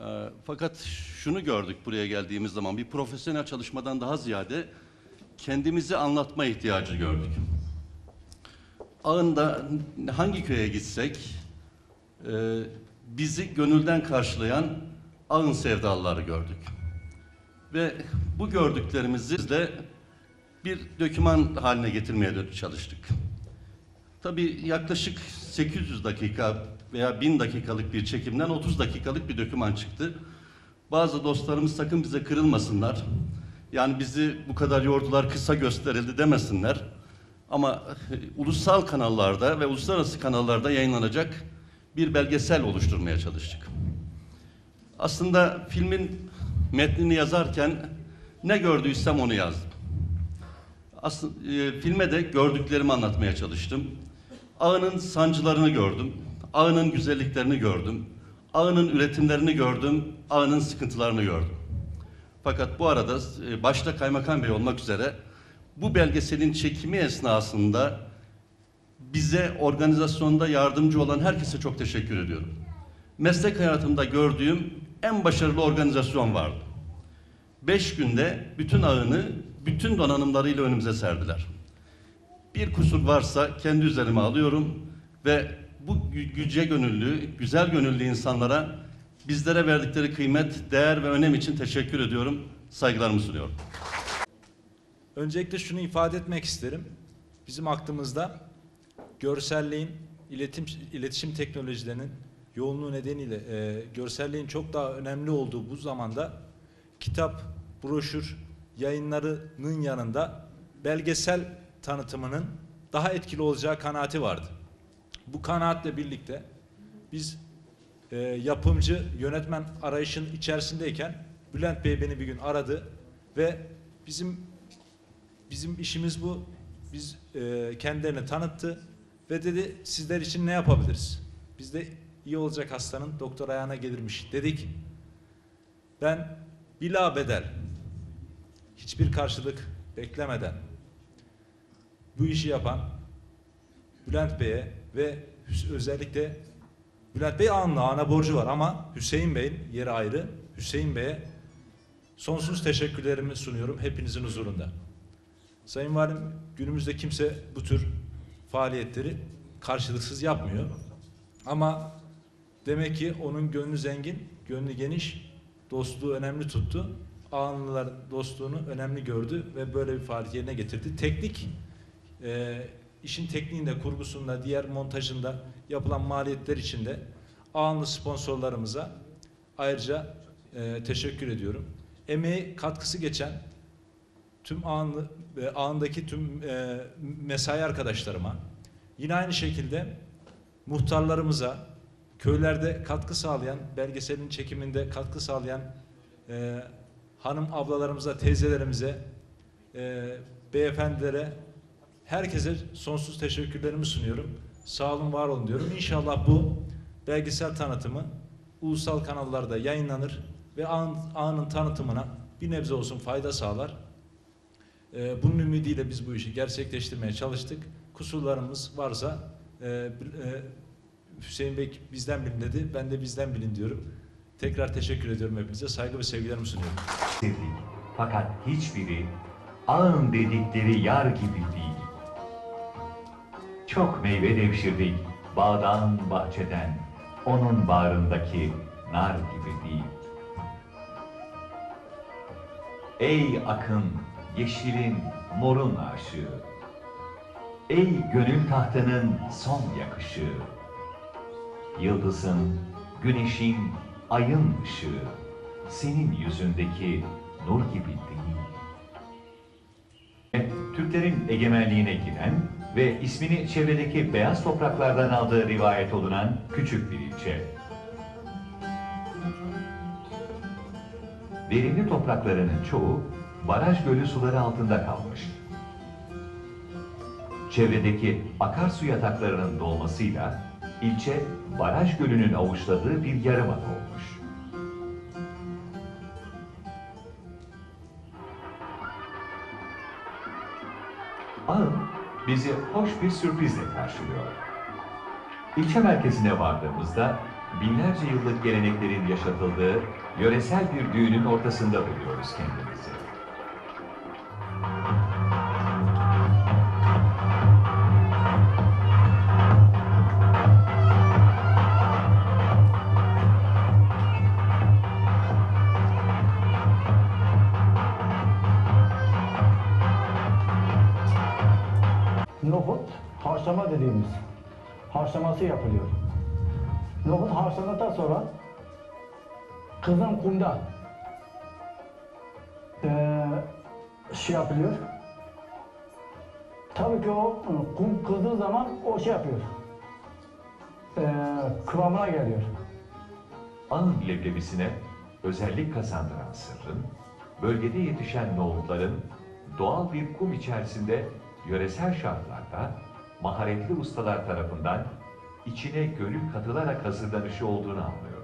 Ee, Fakat şunu gördük buraya geldiğimiz zaman bir profesyonel çalışmadan daha ziyade kendimizi anlatma ihtiyacı gördük. Ağında hangi köye gitsek e, bizi gönülden karşılayan ağın sevdalıları gördük. Ve bu gördüklerimizi de bir döküman haline getirmeye çalıştık. Tabii yaklaşık 800 dakika veya 1000 dakikalık bir çekimden 30 dakikalık bir döküman çıktı. Bazı dostlarımız sakın bize kırılmasınlar. Yani bizi bu kadar yordular, kısa gösterildi demesinler. Ama e, ulusal kanallarda ve uluslararası kanallarda yayınlanacak bir belgesel oluşturmaya çalıştık. Aslında filmin metnini yazarken ne gördüysem onu yazdım. Aslında e, filme de gördüklerimi anlatmaya çalıştım. Ağının sancılarını gördüm. Ağının güzelliklerini gördüm. Ağının üretimlerini gördüm. Ağının sıkıntılarını gördüm. Fakat bu arada e, başta Kaymakam Bey olmak üzere bu belgeselin çekimi esnasında bize organizasyonda yardımcı olan herkese çok teşekkür ediyorum. Meslek hayatımda gördüğüm en başarılı organizasyon vardı. Beş günde bütün ağını, bütün donanımlarıyla önümüze serdiler. Bir kusur varsa kendi üzerime alıyorum ve bu gü- güce gönüllü, güzel gönüllü insanlara bizlere verdikleri kıymet, değer ve önem için teşekkür ediyorum. Saygılarımı sunuyorum. Öncelikle şunu ifade etmek isterim. Bizim aklımızda görselliğin, iletim, iletişim teknolojilerinin yoğunluğu nedeniyle e, görselliğin çok daha önemli olduğu bu zamanda kitap, broşür yayınlarının yanında belgesel tanıtımının daha etkili olacağı kanaati vardı. Bu kanaatle birlikte biz e, yapımcı, yönetmen arayışın içerisindeyken Bülent Bey beni bir gün aradı ve bizim bizim işimiz bu. Biz e, kendilerini tanıttı ve dedi sizler için ne yapabiliriz? Biz de iyi olacak hastanın doktor ayağına gelirmiş dedik. Ben bila bedel hiçbir karşılık beklemeden bu işi yapan Bülent Bey'e ve özellikle Bülent Bey anla ana borcu var ama Hüseyin Bey'in yeri ayrı. Hüseyin Bey'e sonsuz teşekkürlerimi sunuyorum hepinizin huzurunda. Sayın Valim günümüzde kimse bu tür faaliyetleri karşılıksız yapmıyor. Ama demek ki onun gönlü zengin, gönlü geniş, dostluğu önemli tuttu. Ağınlıların dostluğunu önemli gördü ve böyle bir faaliyet yerine getirdi. Teknik, e, işin tekniğinde, kurgusunda, diğer montajında yapılan maliyetler için de ağınlı sponsorlarımıza ayrıca e, teşekkür ediyorum. Emeği katkısı geçen tüm ağını, e, ağındaki tüm e, mesai arkadaşlarıma, yine aynı şekilde muhtarlarımıza, köylerde katkı sağlayan, belgeselin çekiminde katkı sağlayan e, hanım ablalarımıza, teyzelerimize, e, beyefendilere, herkese sonsuz teşekkürlerimi sunuyorum. Sağ olun, var olun diyorum. İnşallah bu belgesel tanıtımı ulusal kanallarda yayınlanır ve ağın, ağının tanıtımına bir nebze olsun fayda sağlar. Ee, bunun ümidiyle biz bu işi gerçekleştirmeye çalıştık. Kusurlarımız varsa e, e, Hüseyin Bey bizden bilin dedi. Ben de bizden bilin diyorum. Tekrar teşekkür ediyorum hepinize. Saygı ve sevgilerimi sunuyorum. sevdik. Fakat hiçbiri ağın dedikleri yar gibi değil. Çok meyve devşirdik bağdan bahçeden, onun bağrındaki nar gibi değil. Ey akın, yeşilin, morun aşığı. Ey gönül tahtının son yakışı. Yıldızın, güneşin, ayın ışığı. Senin yüzündeki nur gibi değil. Türklerin egemenliğine giren ve ismini çevredeki beyaz topraklardan aldığı rivayet olunan küçük bir ilçe. Verimli topraklarının çoğu baraj gölü suları altında kalmış. Çevredeki akarsu yataklarının dolmasıyla ilçe baraj gölünün avuçladığı bir yarımada olmuş. Ağın bizi hoş bir sürprizle karşılıyor. İlçe merkezine vardığımızda binlerce yıllık geleneklerin yaşatıldığı yöresel bir düğünün ortasında buluyoruz kendimizi. Nohut haşlama dediğimiz haşlaması yapılıyor. Nohut haşlandıktan sonra kızın kumda eee şey yapılıyor. Tabii ki o e, kum kızdığı zaman o şey yapıyor. Eee kıvamına geliyor. An leblebisine özellik kazandıran sırrın, bölgede yetişen nohutların doğal bir kum içerisinde yöresel şartlarda maharetli ustalar tarafından içine gönül katılarak hazırlanışı olduğunu anlıyoruz.